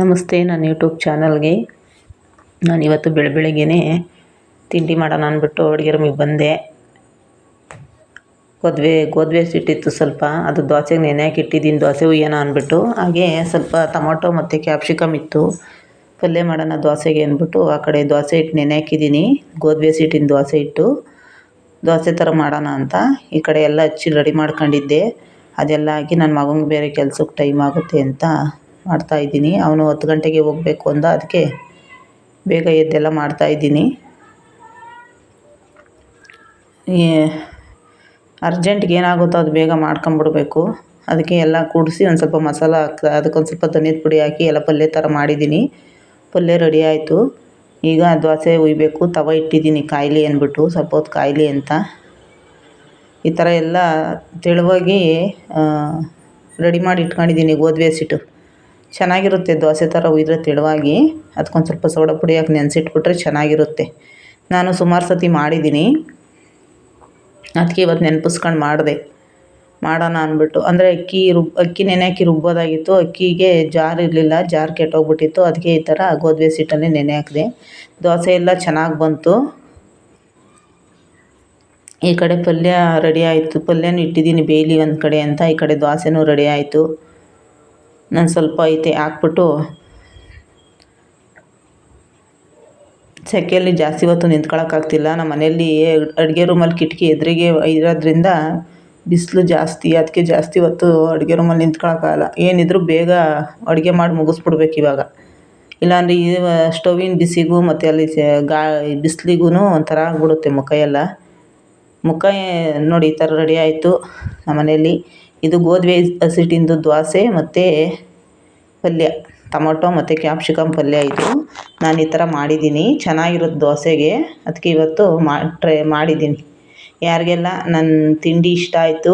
ನಮಸ್ತೆ, ನನ್ನ ಯೂಟ್ಯೂಬ್ ಚಾನಲ್ಗೆ. ನಾನು ಇವತ್ತು ಬೆಳ ಬೆಳಗ್ಗೆ ತಿಂಡಿ ಮಾಡೋಣ ಅಂದ್ಬಿಟ್ಟು ಅಡುಗೆ ರೂಮಿಗೆ ಬಂದೆ. ಗೋದ್ವೆ ಗೋದ್ವೆ ಸಿಟ್ಟಿತ್ತು ಸ್ವಲ್ಪ. ಅದು ದೋಸೆಗೆ ನೆನೆ ಇಟ್ಟಿದ್ದೀನಿ, ದೋಸೆ ಉಯ್ಯೋಣ ಅಂದ್ಬಿಟ್ಟು. ಹಾಗೆ ಸ್ವಲ್ಪ ಟೊಮೊಟೊ ಮತ್ತು ಕ್ಯಾಪ್ಸಿಕಮ್ ಇತ್ತು. ಪಲ್ಯ ಮಾಡೋಣ ದೋಸೆಗೆ ಅಂದ್ಬಿಟ್ಟು ಆ ಕಡೆ ದೋಸೆ ಇಟ್ಟು ನೆನೆ ಹಾಕಿದ್ದೀನಿ. ಗೋದ್ವೆ ಸಿಟ್ಟಿನ ದೋಸೆ ಇಟ್ಟು ದೋಸೆ ಥರ ಮಾಡೋಣ ಅಂತ. ಈ ಕಡೆ ಎಲ್ಲ ಹಚ್ಚಿ ರೆಡಿ ಮಾಡ್ಕೊಂಡಿದ್ದೆ. ಅದೆಲ್ಲ ಹಾಕಿ ನನ್ನ ಮಗಂಗೆ ಬೇರೆ ಕೆಲ್ಸಕ್ಕೆ ಟೈಮ್ ಆಗುತ್ತೆ ಅಂತ ಮಾಡ್ತಾಯಿದ್ದೀನಿ ಅವನು ಹತ್ತು ಗಂಟೆಗೆ ಹೋಗಬೇಕು ಅಂದ. ಅದಕ್ಕೆ ಬೇಗ ಎದ್ದೆಲ್ಲ ಮಾಡ್ತಾಯಿದ್ದೀನಿ ಅರ್ಜೆಂಟ್ಗೆ ಏನಾಗುತ್ತೋ ಅದು ಬೇಗ ಮಾಡ್ಕೊಂಬಿಡ್ಬೇಕು. ಅದಕ್ಕೆ ಎಲ್ಲ ಕೂಡಿಸಿ ಒಂದು ಸ್ವಲ್ಪ ಮಸಾಲ ಹಾಕ್ತಾ, ಅದಕ್ಕೊಂದು ಸ್ವಲ್ಪ ಧನಿಯದ ಪುಡಿ ಹಾಕಿ ಎಲ್ಲ ಪಲ್ಯ ಥರ ಮಾಡಿದ್ದೀನಿ. ಪಲ್ಯ ರೆಡಿ ಆಯಿತು. ಈಗ ದೋಸೆ ಹುಯ್ಬೇಕು. ತವ ಇಟ್ಟಿದ್ದೀನಿ ಕಾಯಿಲೆ ಅಂದ್ಬಿಟ್ಟು, ಸ್ವಲ್ಪ ಹೊತ್ತು ಕಾಯಿಲೆ ಅಂತ. ಈ ಥರ ಎಲ್ಲ ತೆಳುವಾಗಿ ರೆಡಿ ಮಾಡಿ ಇಟ್ಕೊಂಡಿದ್ದೀನಿ. ಗೋಧಿ ಹಸಿಟ್ಟು ಚೆನ್ನಾಗಿರುತ್ತೆ, ದೋಸೆ ಥರ ಉಯ್ದ್ರೆ ತೆಳುವಾಗಿ. ಅದಕ್ಕೊಂದು ಸ್ವಲ್ಪ ಸೋಡಾ ಪುಡಿ ಹಾಕಿ ನೆನೆಸಿಟ್ಬಿಟ್ರೆ ಚೆನ್ನಾಗಿರುತ್ತೆ. ನಾನು ಸುಮಾರು ಸತಿ ಮಾಡಿದ್ದೀನಿ. ಅದಕ್ಕೆ ಇವತ್ತು ನೆನಪಿಸ್ಕೊಂಡು ಮಾಡಿದೆ. ಮಾಡೋಣ ಅಂದ್ಬಿಟ್ಟು. ಅಂದರೆ ಅಕ್ಕಿ ರುಬ್, ಅಕ್ಕಿ ನೆನೆ ಹಾಕಿ ರುಬ್ಬೋದಾಗಿತ್ತು. ಅಕ್ಕಿಗೆ ಜಾರ್ ಇರಲಿಲ್ಲ, ಜಾರ್ ಕೆಟ್ಟೋಗ್ಬಿಟ್ಟಿತ್ತು. ಅದಕ್ಕೆ ಈ ಥರ ಗೋಧಿ ಹಸಿಟ್ಟನ್ನೇ ನೆನೆ ಹಾಕಿದೆ. ದೋಸೆ ಎಲ್ಲ ಚೆನ್ನಾಗಿ ಬಂತು. ಈ ಕಡೆ ಪಲ್ಯ ರೆಡಿ ಆಯಿತು. ಪಲ್ಯನೂ ಇಟ್ಟಿದ್ದೀನಿ, ಬೇಯಲಿ ಒಂದು ಕಡೆ ಅಂತ. ಈ ಕಡೆ ದೋಸೆನೂ ರೆಡಿ ಆಯಿತು. ನಾನು ಸ್ವಲ್ಪ ಐತೆ ಹಾಕ್ಬಿಟ್ಟು. ಸೆಕೆಯಲ್ಲಿ ಜಾಸ್ತಿ ಹೊತ್ತು ನಿಂತ್ಕೊಳ್ಳೋಕ್ಕಾಗ್ತಿಲ್ಲ ನಮ್ಮ ಮನೆಯಲ್ಲಿ ಅಡುಗೆ ರೂಮಲ್ಲಿ ಕಿಟಕಿ ಎದುರಿಗೆ ಇರೋದ್ರಿಂದ ಬಿಸಿಲು ಜಾಸ್ತಿ ಅದಕ್ಕೆ ಜಾಸ್ತಿ ಹೊತ್ತು ಅಡುಗೆ ರೂಮಲ್ಲಿ ನಿಂತ್ಕೊಳ್ಳೋಕ್ಕಾಗಲ್ಲ ಏನಿದ್ರು ಬೇಗ ಅಡುಗೆ ಮಾಡಿ ಮುಗಿಸ್ಬಿಡ್ಬೇಕು ಇವಾಗ. ಇಲ್ಲಾಂದರೆ ಈ ಸ್ಟವಿನ ಬಿಸಿಗೂ ಮತ್ತು ಅಲ್ಲಿ ಗಾ ಬಿಸಿಲಿಗೂ ಒಂಥರ ಆಗ್ಬಿಡುತ್ತೆ ಮುಖ ಎಲ್ಲ. ಮುಖ ನೋಡಿ ಈ ಥರ ರೆಡಿ ಆಯಿತು ನಮ್ಮ ಮನೆಯಲ್ಲಿ. ಇದು ಗೋಧಿ ಹಸಿಟ್ಟಿಂದು ದ್ವಾಸೆ ಮತ್ತು ಪಲ್ಯ, ಟೊಮೊಟೊ ಮತ್ತು ಕ್ಯಾಪ್ಸಿಕಮ್ ಪಲ್ಯ ಇದು. ನಾನು ಈ ಥರ ಮಾಡಿದ್ದೀನಿ. ಚೆನ್ನಾಗಿರುತ್ತೆ ದೋಸೆಗೆ ಅದಕ್ಕೆ ಇವತ್ತು ಮಾ, ಟ್ರೈ ಮಾಡಿದ್ದೀನಿ. ಯಾರಿಗೆಲ್ಲ ನನ್ನ ತಿಂಡಿ ಇಷ್ಟ ಆಯಿತು,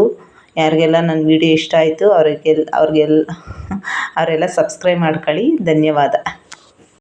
ಯಾರಿಗೆಲ್ಲ ನನ್ನ ವಿಡಿಯೋ ಇಷ್ಟ ಆಯಿತು ಅವ್ರಿಗೆಲ್ಲ ಅವ್ರಿಗೆಲ್ಲ ಅವರೆಲ್ಲ ಸಬ್ಸ್ಕ್ರೈಬ್ ಮಾಡ್ಕೊಳ್ಳಿ. ಧನ್ಯವಾದ.